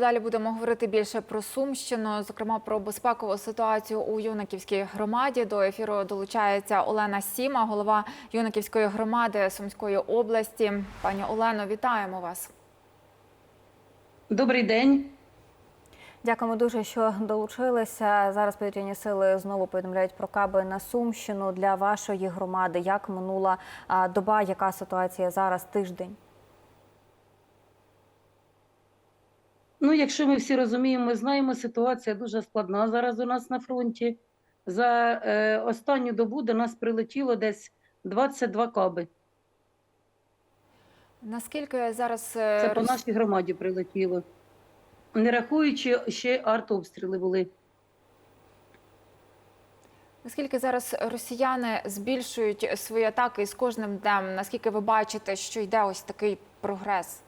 Далі будемо говорити більше про Сумщину, зокрема про безпекову ситуацію у Юнаківській громаді. До ефіру долучається Олена Сіма, голова Юнаківської громади Сумської області. Пані Олено, вітаємо вас. Добрий день. Дякуємо дуже, що долучилися. Зараз повітряні сили знову повідомляють про каби на Сумщину для вашої громади. Як минула доба, яка ситуація зараз тиждень? Ну, якщо ми всі розуміємо, ми знаємо, ситуація дуже складна зараз у нас на фронті. За е, останню добу до нас прилетіло десь 22 каби. Наскільки зараз е, Це по нашій громаді прилетіло. Не рахуючи, ще артобстріли були. наскільки зараз росіяни збільшують свої атаки з кожним днем? Наскільки ви бачите, що йде ось такий прогрес?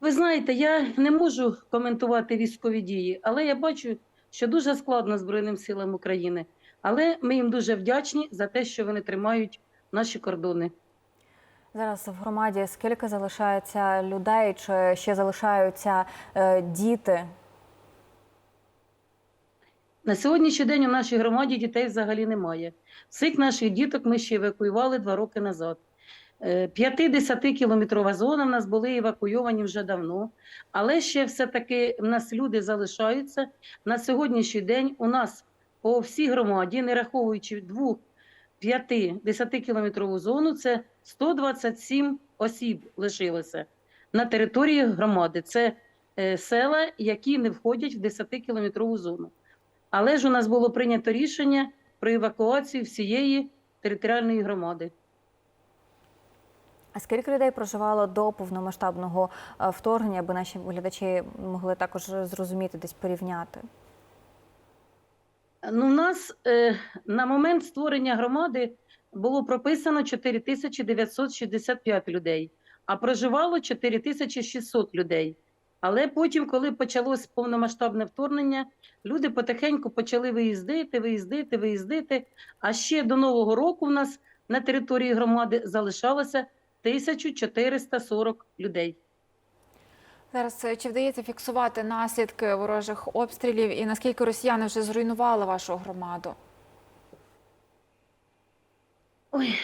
Ви знаєте, я не можу коментувати військові дії, але я бачу, що дуже складно Збройним силам України. Але ми їм дуже вдячні за те, що вони тримають наші кордони. Зараз в громаді скільки залишається людей, чи ще залишаються е, діти? На сьогоднішній день у нашій громаді дітей взагалі немає. Всіх наших діток ми ще евакуювали два роки назад. 5-10 кілометрова зона в нас були евакуйовані вже давно, але ще все-таки в нас люди залишаються. На сьогоднішній день у нас по всій громаді, не раховуючи двох 5-10 кілометрову зону, це 127 осіб лишилося на території громади. Це е, села, які не входять в 10 кілометрову зону. Але ж у нас було прийнято рішення про евакуацію всієї територіальної громади. А скільки людей проживало до повномасштабного е, вторгнення, аби наші глядачі могли також зрозуміти, десь порівняти? Ну, у нас е, на момент створення громади було прописано 4965 людей, а проживало 4600 людей. Але потім, коли почалось повномасштабне вторгнення, люди потихеньку почали виїздити, виїздити, виїздити. А ще до Нового року в нас на території громади залишалося 1440 людей. Зараз е, чи вдається фіксувати наслідки ворожих обстрілів і наскільки росіяни вже зруйнували вашу громаду? Ой,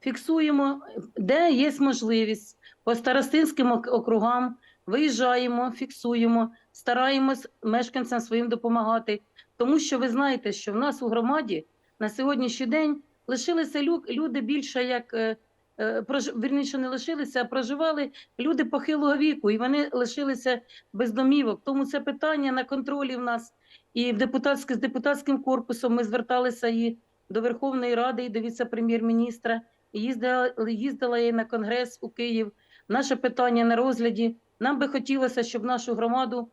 фіксуємо, де є можливість по старостинським ок- округам. Виїжджаємо, фіксуємо, стараємось мешканцям своїм допомагати. Тому що ви знаєте, що в нас у громаді на сьогоднішній день лишилися люди більше як е, вірніше не лишилися, а проживали люди похилого віку, і вони лишилися без домівок. Тому це питання на контролі в нас. І в депутатське з депутатським корпусом ми зверталися і до Верховної Ради, і до віце-прем'єр-міністра. Їздила, їздила я на конгрес у Київ. Наше питання на розгляді. Нам би хотілося, щоб нашу громаду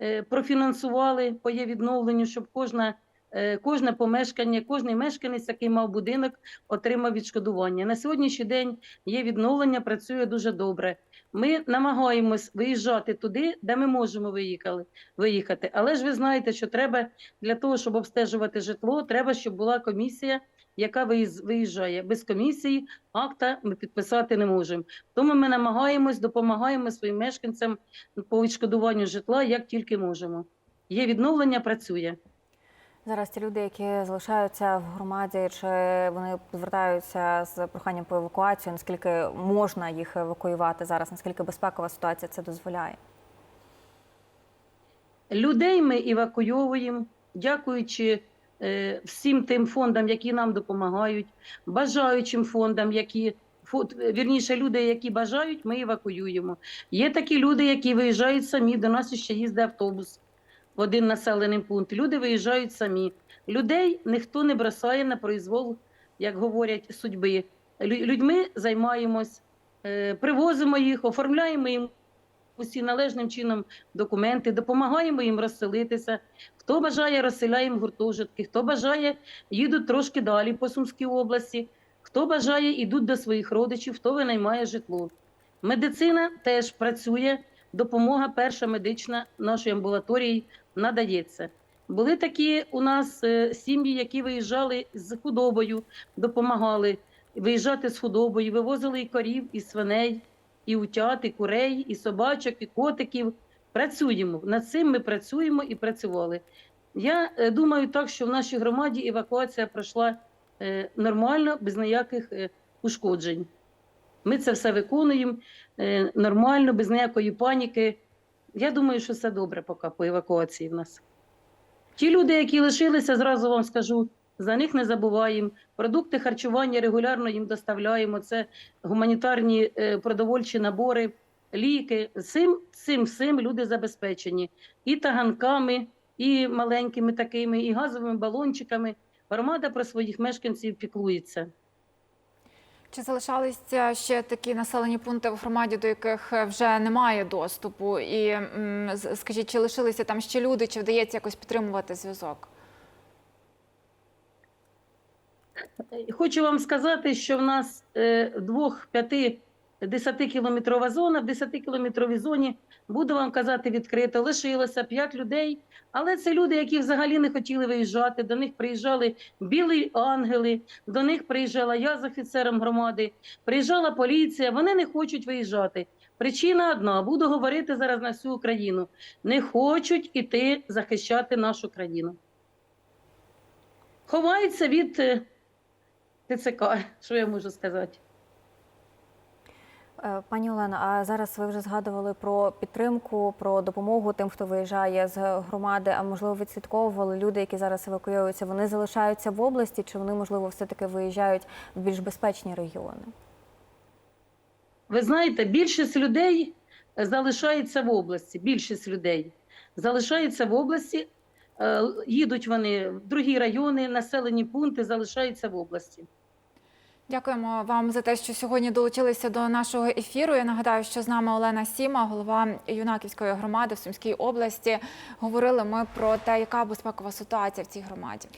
е, профінансували по її відновленню, щоб кожна, е, кожне помешкання, кожний мешканець, який мав будинок, отримав відшкодування. На сьогоднішній день є відновлення, працює дуже добре. Ми намагаємось виїжджати туди, де ми можемо виїхали, виїхати. Але ж ви знаєте, що треба для того, щоб обстежувати житло, треба, щоб була комісія, яка виїжджає. Без комісії акта ми підписати не можемо. Тому ми намагаємось, допомагаємо своїм мешканцям по відшкодуванню житла, як тільки можемо. Є відновлення, працює. Зараз ті люди, які залишаються в громаді, чи вони звертаються з проханням по евакуацію, наскільки можна їх евакуювати зараз, наскільки безпекова ситуація це дозволяє? Людей ми евакуйовуємо, дякуючи е, всім тим фондам, які нам допомагають, бажаючим фондам, які вірніше, люди, які бажають, ми евакуюємо. Є такі люди, які виїжджають самі. До нас ще їздить автобус в один населений пункт. Люди виїжджають самі. Людей ніхто не бросає на произвол, як говорять, судьби. Людьми займаємось, е, привозимо їх, оформляємо їм усі належним чином документи, допомагаємо їм розселитися. Хто бажає, розселяємо гуртожитки, хто бажає, їдуть трошки далі по Сумській області, хто бажає, йдуть до своїх родичів, хто винаймає житло. Медицина теж працює, допомога перша медична нашої амбулаторії надається. Були такі у нас е, сім'ї, які виїжджали з худобою, допомагали виїжджати з худобою, вивозили і корів, і свиней. і утят, і курей, і собачок, і котиків. Працюємо. Над цим ми працюємо і працювали. Я е, думаю так, що в нашій громаді евакуація пройшла е, нормально, без ніяких ушкоджень. Ми це все виконуємо е, нормально, без ніякої паніки. Я думаю, що все добре поки по евакуації в нас. Ті люди, які лишилися, зразу вам скажу, за них не забуваємо. Продукти харчування регулярно їм доставляємо. Це гуманітарні е, продовольчі набори, ліки. Цим, цим всім люди забезпечені. І таганками, і маленькими такими, і газовими балончиками. Громада про своїх мешканців піклується. Чи залишалися ще такі населені пункти в громаді, до яких вже немає доступу? І скажіть, чи лишилися там ще люди, чи вдається якось підтримувати зв'язок? Хочу вам сказати, що в нас е, двох, п'яти, десятикілометрова зона. В десятикілометровій зоні, буду вам казати відкрито, лишилося п'ять людей. Але це люди, які взагалі не хотіли виїжджати. До них приїжджали білі ангели, до них приїжджала я з офіцером громади, приїжджала поліція. Вони не хочуть виїжджати. Причина одна: буду говорити зараз на всю Україну. Не хочуть іти захищати нашу країну. Ховаються від е, ТЦК, що я можу сказати. Е, Пані Олено, а зараз ви вже згадували про підтримку, про допомогу тим, хто виїжджає з громади. А можливо, відслідковували люди, які зараз евакуюються. Вони залишаються в області, чи вони можливо все таки виїжджають в більш безпечні регіони? Ви знаєте, більшість людей залишається в області. Більшість людей залишається в області, е, їдуть вони в другі райони, населені пункти залишаються в області. Дякуємо вам за те, що сьогодні долучилися до нашого ефіру. Я нагадаю, що з нами Олена Сіма, голова юнаківської громади в Сумській області. Говорили ми про те, яка безпекова ситуація в цій громаді.